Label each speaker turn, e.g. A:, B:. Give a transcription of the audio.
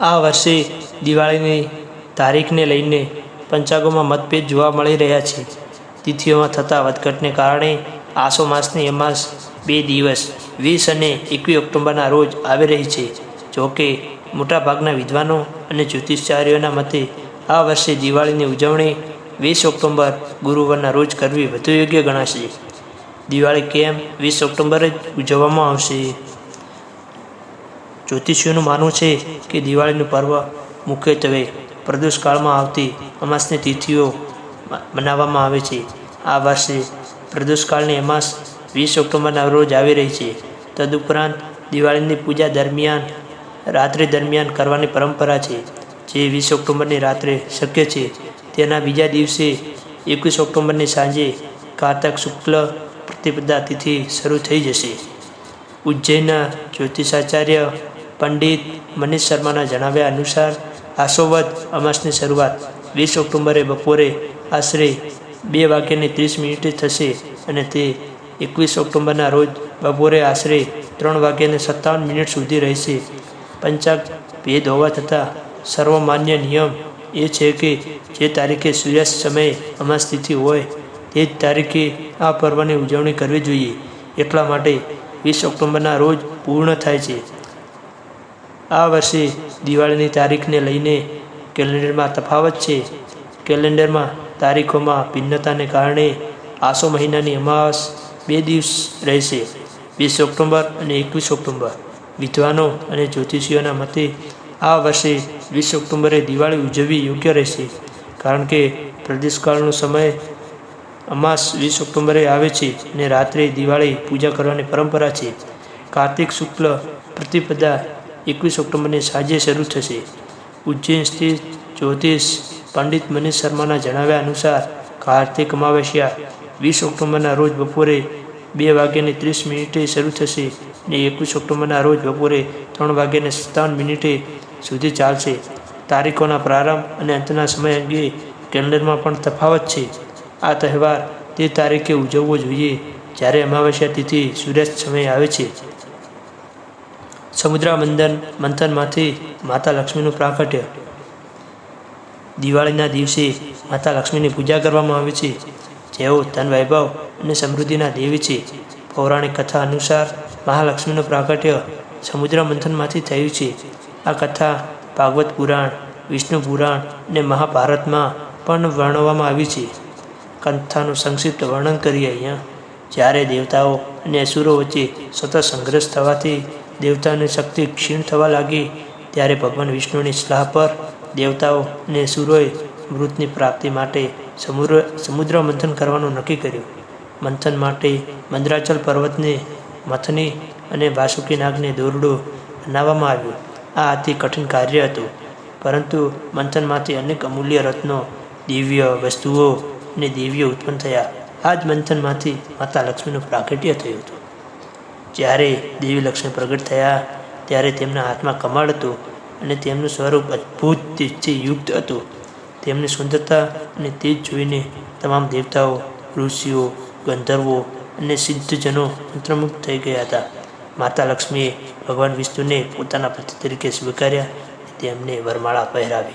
A: આ વર્ષે દિવાળીની તારીખને લઈને પંચાંગોમાં મતભેદ જોવા મળી રહ્યા છે. તિથિઓમાં થતા વધઘટને કારણે આસો માસની અમાસ બે દિવસ, વીસ અને એકવીસ ઓક્ટોબરના રોજ આવી રહી છે. જોકે મોટાભાગના વિદ્વાનો અને જ્યોતિષચાર્યોના મતે આ વર્ષે દિવાળીની ઉજવણી વીસ ઓક્ટોબર ગુરુવારના રોજ કરવી વધુ યોગ્ય ગણાશે. દિવાળી કેમ વીસ ઓક્ટોબરે જ ઉજવવામાં આવશે? જ્યોતિષીઓનું માનવું છે કે દિવાળીનું પર્વ મુખ્યત્વે પ્રદોષકાળમાં આવતી અમાસની તિથિઓ મનાવવામાં આવે છે. આ વર્ષે પ્રદોષકાળની અમાસ વીસ ઓક્ટોબરના રોજ આવી રહી છે. તદુપરાંત દિવાળીની પૂજા દરમિયાન, રાત્રિ દરમિયાન કરવાની પરંપરા છે. જે વીસ ઓક્ટોબરની રાત્રે શક્ય છે. તેના બીજા દિવસે એકવીસ ઓક્ટોબરની સાંજે કારતક શુક્લ પ્રતિપદા તિથિ શરૂ થઈ જશે. ઉજ્જૈનના જ્યોતિષાચાર્ય પંડિત મનીષ શર્માના જણાવ્યા અનુસાર આસોવદ અમાસની શરૂઆત વીસ ઓક્ટોબરે બપોરે આશરે બે વાગ્યાની ત્રીસ મિનિટે થશે અને તે એકવીસ ઓક્ટોબરના રોજ બપોરે આશરે ત્રણ વાગ્યાને સત્તાવન મિનિટ સુધી રહેશે. પંચાગ ભેદ હોવા છતાં, સર્વમાન્ય નિયમ એ છે કે જે તારીખે સૂર્યાસ્ત સમયે અમાસ હોય, તે જ તારીખે આ પર્વની ઉજવણી કરવી જોઈએ. એટલા માટે વીસ ઓક્ટોબરના રોજ પૂર્ણ થાય છે. આ વર્ષે દિવાળીની તારીખને લઈને કેલેન્ડરમાં તફાવત છે. કેલેન્ડરમાં તારીખોમાં ભિન્નતાને કારણે આસો મહિનાની અમાસ બે દિવસ રહેશે. વીસ ઓક્ટોબર અને એકવીસ ઓક્ટોબર. વિદ્વાનો અને જ્યોતિષીઓના મતે આ વર્ષે વીસ ઓક્ટોબરે દિવાળી ઉજવવી યોગ્ય રહેશે. કારણ કે પ્રદેશકાળનો સમય અમાસ વીસ ઓક્ટોબરે આવે છે અને રાત્રે દિવાળી પૂજા કરવાની પરંપરા છે. કાર્તિક શુક્લ પ્રતિપદા એકવીસ ઓક્ટોબરની સાંજે શરૂ થશે. ઉજ્જૈન સ્થિત જ્યોતિષ પંડિત મનીષ શર્માના જણાવ્યા અનુસાર, કાર્તિક અમાવસ્યા, વીસ ઓક્ટોબરના રોજ બપોરે બે વાગ્યાને ત્રીસ મિનિટે શરૂ થશે અને એકવીસ ઓક્ટોબરના રોજ બપોરે ત્રણ વાગ્યાને સત્તાવન મિનિટે સુધી ચાલશે. તારીખોના પ્રારંભ અને અંતના સમય અંગે કેલેન્ડરમાં પણ તફાવત છે. આ તહેવાર તે તારીખે ઉજવવો જોઈએ જ્યારે અમાવસ્યા તિથિ સૂર્યાસ્ત સમયે આવે છે. સમુદ્રા મંદન મંથનમાંથી માતા લક્ષ્મીનું પ્રાકટ્ય. દિવાળીના દિવસે માતા લક્ષ્મીની પૂજા કરવામાં આવે છે. જેઓ ધન વૈભવ અને સમૃદ્ધિના દેવી છે. પૌરાણિક કથા અનુસાર મહાલક્ષ્મીનું પ્રાકટ્ય સમુદ્ર મંથનમાંથી થયું છે. આ કથા ભાગવત પુરાણ, વિષ્ણુ પુરાણ અને મહાભારતમાં પણ વર્ણવવામાં આવી છે. કંથાનું સંક્ષિપ્ત વર્ણન કરીએ અહીંયા. જ્યારે દેવતાઓ અને અસુરો વચ્ચે સતત સંઘર્ષ થવાથી દેવતાની શક્તિ ક્ષીણ થવા લાગી, ત્યારે ભગવાન વિષ્ણુની સલાહ પર દેવતાઓ અને અસુરોએ મૃતની પ્રાપ્તિ માટે સમુદ્ર સમુદ્ર મંથન કરવાનું નક્કી કર્યું. મંથન માટે મંદરાચલ પર્વતને મથની અને વાસુકી નાગને દોરડો બનાવવામાં આવ્યું. આ અતિ કઠિન કાર્ય હતું. પરંતુ મંથનમાંથી અનેક અમૂલ્ય રત્નો, દિવ્ય વસ્તુઓ અને દેવીઓ ઉત્પન્ન થયા. આ જ મંથનમાંથી માતા લક્ષ્મીનું પ્રાગટ્ય થયું હતું. જ્યારે દેવી લક્ષ્મી પ્રગટ થયા, ત્યારે તેમના હાથમાં કમળ હતું અને તેમનું સ્વરૂપ અદ્ભુત તેજથી યુક્ત હતું. તેમની સુંદરતા અને તેજ જોઈને તમામ દેવતાઓ, ઋષિઓ, ગંધર્વો અને સિદ્ધજનો મંત્રમુગ્ધ થઈ ગયા હતા. માતા લક્ષ્મીએ ભગવાન વિષ્ણુને પોતાના પતિ તરીકે સ્વીકાર્યા તેમને વરમાળા પહેરાવી.